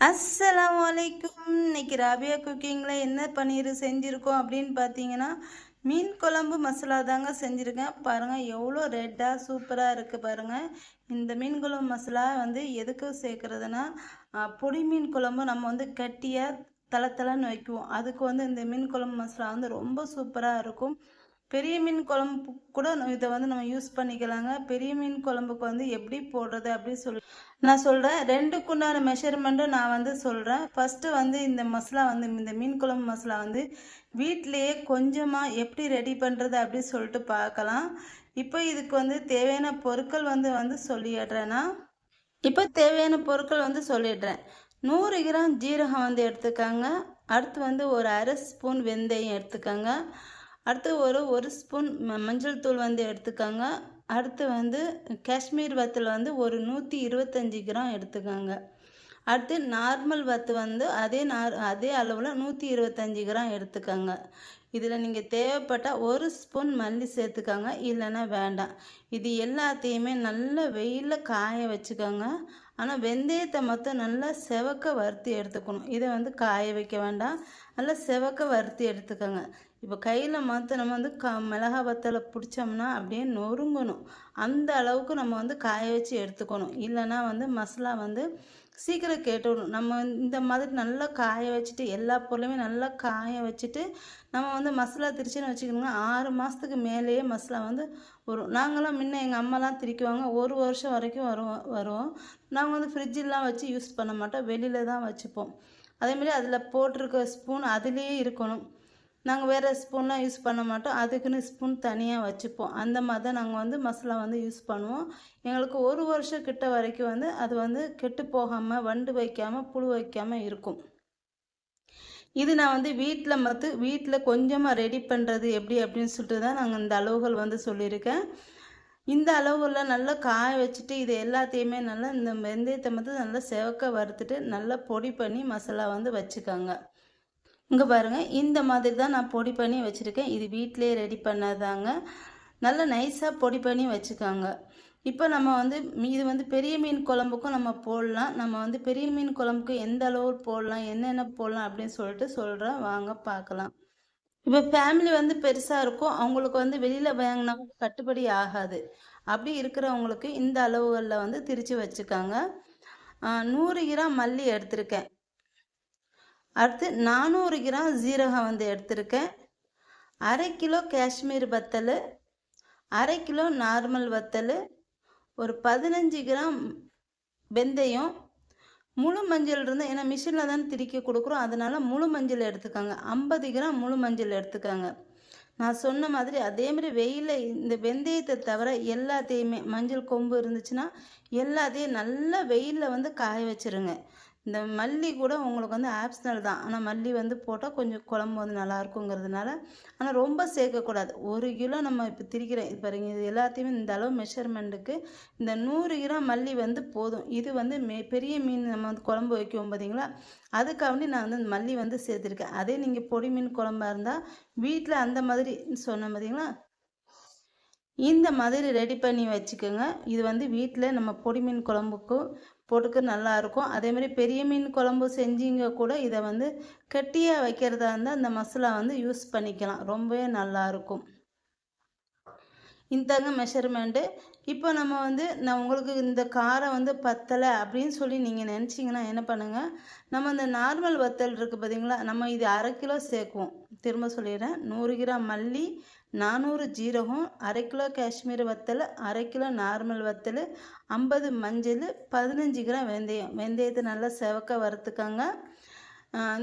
அஸ்ஸலாமு வலைக்கும் இன்னைக்கு ராபியா குக்கிங்கில் என்ன பன்னீர் செஞ்சுருக்கோம் அப்படின்னு பார்த்தீங்கன்னா மீன் குழம்பு மசாலா தாங்க செஞ்சுருக்கேன். பாருங்கள் எவ்வளோ ரெட்டாக சூப்பராக இருக்குது பாருங்கள் இந்த மீன் குழம்பு மசாலா வந்து எதுக்கு சேர்க்குறதுன்னா பொடி மீன் குழம்பு நம்ம வந்து கட்டியாக தலை தலைன்னு வைக்குவோம். அதுக்கு வந்து இந்த மீன் குழம்பு மசாலா வந்து ரொம்ப சூப்பராக இருக்கும். பெரிய மீன் குழம்பு கூட இதை வந்து நம்ம யூஸ் பண்ணிக்கலாங்க. பெரிய மீன் குழம்புக்கு வந்து எப்படி போடுறது அப்படின்னு சொல்லி நான் சொல்கிறேன் ரெண்டுக்குண்டான மெஷர்மெண்ட்டும் நான் வந்து சொல்கிறேன் ஃபஸ்ட்டு வந்து இந்த மசாலா வந்து இந்த மீன் குழம்பு மசாலா வந்து வீட்டிலையே கொஞ்சமாக எப்படி ரெடி பண்ணுறது அப்படின்னு சொல்லிட்டு பார்க்கலாம். இப்போ இதுக்கு வந்து தேவையான பொருட்கள் வந்து வந்து சொல்லிடுறேன்னா இப்போ தேவையான பொருட்கள் வந்து சொல்லிடுறேன். நூறு கிராம் ஜீரகம் வந்து எடுத்துக்கோங்க. அடுத்து வந்து ஒரு அரை ஸ்பூன் வெந்தயம் எடுத்துக்கோங்க. அடுத்து ஒரு ஒரு ஸ்பூன் மஞ்சள் தூள் வந்து எடுத்துக்கோங்க. அடுத்து வந்து காஷ்மீர் வத்தில் வந்து ஒரு நூற்றி இருபத்தஞ்சி கிராம் எடுத்துக்கோங்க. அடுத்து நார்மல் வத்து வந்து அதே நார் அதே அளவில் நூற்றி இருபத்தஞ்சி கிராம் எடுத்துக்கோங்க. இதில் நீங்கள் தேவைப்பட்டால் ஒரு ஸ்பூன் மல்லி சேர்த்துக்கோங்க இல்லைன்னா வேண்டாம். இது எல்லாத்தையுமே நல்ல வெயிலில் காய வச்சுக்கோங்க. ஆனால் வெந்தயத்தை மொத்தம் நல்லா செவக்க வறுத்து எடுத்துக்கணும். இதை வந்து காய வைக்க வேண்டாம். நல்லா செவக்க வறுத்து எடுத்துக்கோங்க. இப்போ கையில் மாற்ற நம்ம வந்து க மிளகா வத்தலை பிடிச்சோம்னா அப்படியே நொறுங்கணும். அந்த அளவுக்கு நம்ம வந்து காய வச்சு எடுத்துக்கணும். இல்லைன்னா வந்து மசாலா வந்து சீக்கிரம் கேட்டுவிடும் நம்ம இந்த மாதிரி நல்லா காய வச்சுட்டு எல்லா பொருளுமே நல்லா காய வச்சுட்டு நம்ம வந்து மசாலா திரிச்சுன்னு வச்சுக்கணுங்க ஆறு மாதத்துக்கு மேலேயே மசாலா வந்து வரும். நாங்களாம் முன்ன எங்கள் அம்மாலாம் திரிக்குவாங்க. ஒரு வருஷம் வரைக்கும் வருவோம் வருவோம் நாங்கள் வந்து ஃப்ரிட்ஜெலாம் வச்சு யூஸ் பண்ண மாட்டோம். வெளியில் தான் வச்சுப்போம். அதேமாரி அதில் போட்டிருக்க ஸ்பூன் அதுலேயே இருக்கணும். நாங்கள் வேறு ஸ்பூன்லாம் யூஸ் பண்ண மாட்டோம். அதுக்குன்னு ஸ்பூன் தனியாக வச்சுப்போம். அந்த மாதிரி தான் நாங்கள் வந்து மசாலா வந்து யூஸ் பண்ணுவோம். எங்களுக்கு ஒரு வருஷம் கிட்ட வரைக்கும் வந்து அது வந்து கெட்டு போகாமல் வண்டு வைக்காமல் புழு வைக்காமல் இருக்கும். இது நான் வந்து வீட்டில் மற்ற வீட்டில் கொஞ்சமாக ரெடி பண்ணுறது எப்படி அப்படின்னு சொல்லிட்டு தான் நாங்கள் இந்த அளவுகள் வந்து சொல்லியிருக்கேன். இந்த அளவுகளில் நல்லா காய வச்சுட்டு இது எல்லாத்தையுமே நல்லா இந்த வெந்தயத்தை மட்டும் நல்லா செவக்க வறுத்துட்டு நல்லா பொடி பண்ணி மசாலா வந்து வச்சுக்கோங்க. இங்கே பாருங்கள் இந்த மாதிரி தான் நான் பொடி பண்ணி வச்சுருக்கேன். இது வீட்டிலே ரெடி பண்ணதாங்க. நல்லா நைஸாக பொடி பண்ணி வச்சுக்கோங்க. இப்போ நம்ம வந்து இது வந்து பெரிய மீன் குழம்புக்கும் நம்ம போடலாம். நம்ம வந்து பெரிய மீன் குழம்புக்கு எந்த அளவு போடலாம் என்னென்ன போடலாம் அப்படின்னு சொல்லிட்டு சொல்கிறேன் வாங்க பார்க்கலாம். இப்போ ஃபேமிலி வந்து பெருசாக இருக்கும். அவங்களுக்கு வந்து வெளியில் வாங்கினா கட்டுப்படி ஆகாது. அப்படி இருக்கிறவங்களுக்கு இந்த அளவுகளில் வந்து திரித்து வச்சுக்காங்க. நூறு கிராம் மல்லி எடுத்திருக்கேன். அடுத்து நானூறு கிராம் ஜீரகம் வந்து எடுத்திருக்கேன். அரை கிலோ காஷ்மீர் வத்தல் அரை கிலோ நார்மல் வத்தல் ஒரு பதினஞ்சு கிராம் வெந்தயம். முழு மஞ்சள் இருந்தால் ஏன்னா மிஷினில் தான் திரிக்க கொடுக்குறோம் அதனால் முழு மஞ்சள் எடுத்துக்கோங்க. ஐம்பது கிராம் முழு மஞ்சள் எடுத்துக்கோங்க. நான் சொன்ன மாதிரி அதேமாதிரி வெயிலில் இந்த வெந்தயத்தை தவிர எல்லாத்தையுமே மஞ்சள் கொம்பு இருந்துச்சுன்னா எல்லாத்தையும் நல்லா வெயிலில் வந்து காய வச்சுருங்க. இந்த மல்லி கூட உங்களுக்கு வந்து ஆப்ஷனல் தான். ஆனால் மல்லி வந்து போட்டால் கொஞ்சம் குழம்பு வந்து நல்லா இருக்குங்கிறதுனால ஆனால் ரொம்ப சேர்க்கக்கூடாது. ஒரு கிலோ நம்ம இப்போ திரிக்கிறேன். இது பாருங்க இது எல்லாத்தையுமே இந்த அளவு மெஷர்மெண்ட்டுக்கு இந்த நூறு கிராம் மல்லி வந்து போதும். இது வந்து மே பெரிய மீன் நம்ம வந்து குழம்பு வைக்குவோம் பார்த்தீங்களா அதுக்காண்டி நான் வந்து மல்லி வந்து சேர்த்துருக்கேன். அதே நீங்கள் பொடி மீன் குழம்பாக இருந்தால் வீட்டில் அந்த மாதிரி சொன்னேன் பார்த்தீங்களா இந்த மாதிரி ரெடி பண்ணி வச்சுக்கோங்க. இது வந்து வீட்டில் நம்ம பொடி மீன் குழம்புக்கும் போட்டுக்க நல்லாயிருக்கும் அதேமாதிரி பெரிய மீன் குழம்பு செஞ்சீங்க கூட இதை வந்து கெட்டியாக வைக்கிறதா இருந்தால் அந்த மசாலா வந்து யூஸ் பண்ணிக்கலாம். ரொம்பவே நல்லாயிருக்கும் இந்தாங்க மெஷர்மெண்ட்டு இப்போ நம்ம வந்து நான் உங்களுக்கு இந்த காரம் வந்து பத்தலை அப்படின்னு சொல்லி நீங்கள் நினச்சிங்கன்னா என்ன பண்ணுங்கள் நம்ம இந்த நார்மல் வத்தல் இருக்குது பார்த்தீங்களா நம்ம இது அரை கிலோ சேர்க்குவோம். திரும்ப சொல்லிடுறேன். நூறு கிராம் மல்லி நானூறு ஜீரகம் அரை கிலோ காஷ்மீர் வத்தல் அரை கிலோ நார்மல் வத்தல் ஐம்பது மஞ்சள் பதினஞ்சு கிராம் வெந்தயம். வெந்தயத்தை நல்லா செவக்க வறுத்துக்கோங்க.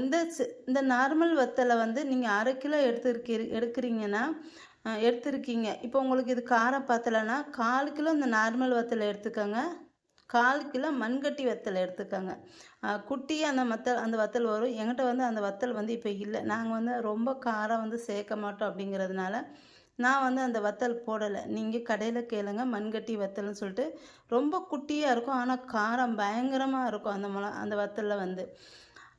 இந்த இந்த நார்மல் வத்தலை வந்து நீங்கள் அரை கிலோ எடுத்துருக்கீ எடுக்கிறீங்கன்னா எடுத்துருக்கீங்க. இப்போ உங்களுக்கு இது காரம் பத்தலைன்னா கால் கிலோ இந்த நார்மல் வத்தலை எடுத்துக்கோங்க. கால் கிலோ மண்கட்டி வத்தல் எடுத்துக்கோங்க. குட்டியாக அந்த மத்தல் அந்த வத்தல் வரும். எங்கிட்ட வந்து அந்த வத்தல் வந்து இப்போ இல்லை. நாங்கள் வந்து ரொம்ப காரம் வந்து சேர்க்க மாட்டோம் அப்படிங்கிறதுனால நான் வந்து அந்த வத்தல் போடலை. நீங்கள் கடையில் கேளுங்க. மண்கட்டி வத்தல்னு சொல்லிட்டு ரொம்ப குட்டியாக இருக்கும். ஆனால் காரம் பயங்கரமாக இருக்கும் அந்த மிள அந்த வத்தலில் வந்து.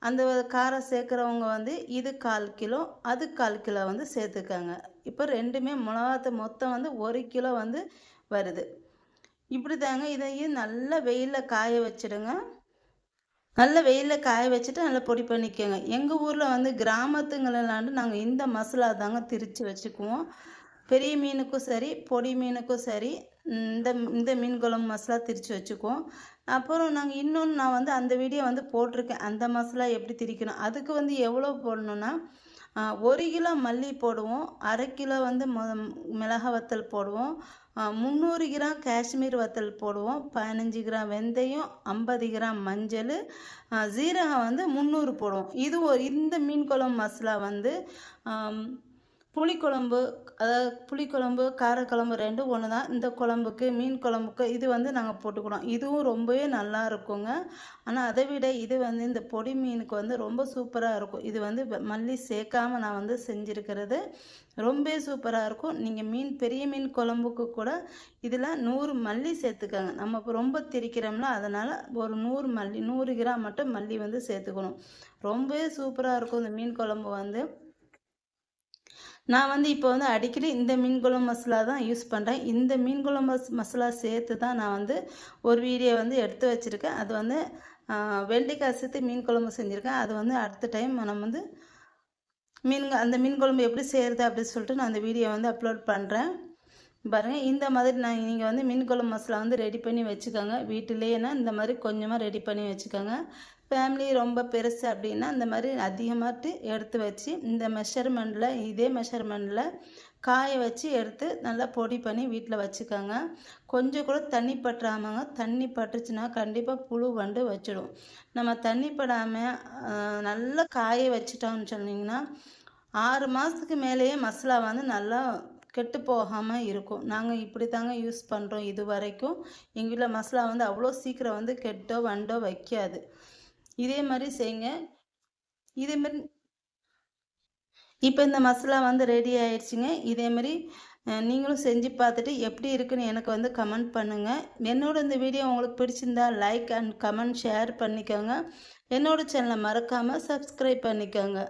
அந்த காரம் சேர்க்குறவங்க வந்து இது கால் கிலோ அது கால் கிலோ வந்து சேர்த்துக்காங்க. இப்போ ரெண்டுமே மிளகாத்து மொத்தம் வந்து ஒரு கிலோ வந்து வருது. இப்படி தாங்க இதையும் நல்லா வெயிலில் காய வச்சிடுங்க. நல்ல வெயிலில் காய வச்சுட்டு நல்லா பொடி பண்ணிக்கோங்க. எங்கள் ஊரில் வந்து கிராமத்துங்களாண்டு நாங்கள் இந்த மசாலா தாங்க திரித்து வச்சுக்குவோம். பெரிய மீனுக்கும் சரி பொடி மீனுக்கும் சரி இந்த இந்த மீன் குழம்பு மசாலா திரித்து வச்சுக்குவோம். அப்புறம் நாங்கள் இன்னொன்று நான் வந்து அந்த வீடியோ வந்து போட்டிருக்கேன். அந்த மசாலா எப்படி திரிக்கணும்? அதுக்கு வந்து எவ்வளோ போடணுன்னா ஒரு கிலோ மல்லி போடுவோம். அரை கிலோ வந்து மிளகா வத்தல் போடுவோம். முந்நூறு கிராம் காஷ்மீர் வத்தல் போடுவோம். பதினஞ்சு கிராம் வெந்தயம் ஐம்பது கிராம் மஞ்சள் ஜீரகம் வந்து முந்நூறு போடுவோம். இது ஒரு இந்த மீன் குழம்பு மசாலா வந்து புளிக்குழம்பு அதாவது புளிக்குழம்பு காரக்குழம்பு ரெண்டும் ஒன்று தான் இந்த குழம்புக்கு மீன் குழம்புக்கு இது வந்து நாங்கள் போட்டுக்கிறோம். இதுவும் ரொம்பவே நல்லா இருக்குங்க. ஆனால் அதை விட இது வந்து இந்த பொடி மீனுக்கு வந்து ரொம்ப சூப்பராக இருக்கும். இது வந்து மல்லி சேர்க்காமல் நான் வந்து செஞ்சுருக்கிறது ரொம்ப சூப்பராக இருக்கும். நீங்கள் மீன் பெரிய மீன் குழம்புக்கு கூட இதில் நூறு மல்லி சேர்த்துக்கோங்க. நம்ம இப்போ ரொம்ப திரிக்கிறோம்ல அதனால் ஒரு நூறு மல்லி நூறு கிராம் மட்டும் மல்லி வந்து சேர்த்துக்கணும். ரொம்பவே சூப்பராக இருக்கும் இந்த மீன் குழம்பு வந்து. நான் வந்து இப்போ வந்து அடிக்கடி இந்த மீன் குழம்பு மசாலா தான் யூஸ் பண்ணுறேன் இந்த மீன் குழம்பு மசாலா சேர்த்து தான் நான் வந்து ஒரு வீடியோ வந்து எடுத்து வச்சுருக்கேன். அது வந்து வெள்ளிக்காய் சேர்த்து மீன் குழம்பு செஞ்சுருக்கேன். அது வந்து அடுத்த டைம் நம்ம வந்து மீன் அந்த மீன் குழம்பு எப்படி செய்கிறது அப்படின்னு சொல்லிட்டு நான் அந்த வீடியோ வந்து அப்லோட் பண்ணுறேன் பாருங்கள் இந்த மாதிரி நான் நீங்கள் வந்து மீன் குழம்பு மசாலா வந்து ரெடி பண்ணி வச்சுக்கோங்க. வீட்டிலேயேனா இந்த மாதிரி கொஞ்சமாக ரெடி பண்ணி வச்சுக்கோங்க. ஃபேமிலி ரொம்ப பெருசு அப்படின்னா இந்த மாதிரி அதிகமாகட்டு எடுத்து வச்சு இந்த மெஷர்மெண்ட்டில் இதே மெஷர்மெண்ட்டில் காய வச்சு எடுத்து நல்லா பொடி பண்ணி வீட்டில் வச்சுக்கோங்க. கொஞ்சம் கூட தண்ணி பற்றாமங்க தண்ணி பட்டுச்சுன்னா கண்டிப்பாக புழு வண்டு வச்சிடும். நம்ம தண்ணி படாமல் நல்லா காய வச்சிட்டோம்னு சொன்னிங்கன்னா ஆறு மாதத்துக்கு மேலேயே மசாலா வந்து நல்லா கெட்டு போகாமல் இருக்கும். நாங்கள் இப்படி தாங்க யூஸ் பண்ணுறோம் இது வரைக்கும் எங்கள் வீட்டில் மசாலா வந்து அவ்வளோ சீக்கிரம் வந்து கெட்டோ வண்டோ வைக்காது. இதே மாதிரி செய்யுங்க இதே மாதிரி இப்போ இந்த மசாலா வந்து ரெடி ஆயிடுச்சுங்க. இதே மாதிரி நீங்களும் செஞ்சு பார்த்துட்டு எப்படி இருக்குன்னு எனக்கு வந்து கமெண்ட் பண்ணுங்கள் என்னோட இந்த வீடியோ உங்களுக்கு பிடிச்சிருந்தா லைக் அண்ட் கமெண்ட் ஷேர் பண்ணிக்கோங்க. என்னோடய சேனலை மறக்காமல் சப்ஸ்கிரைப் பண்ணிக்கோங்க.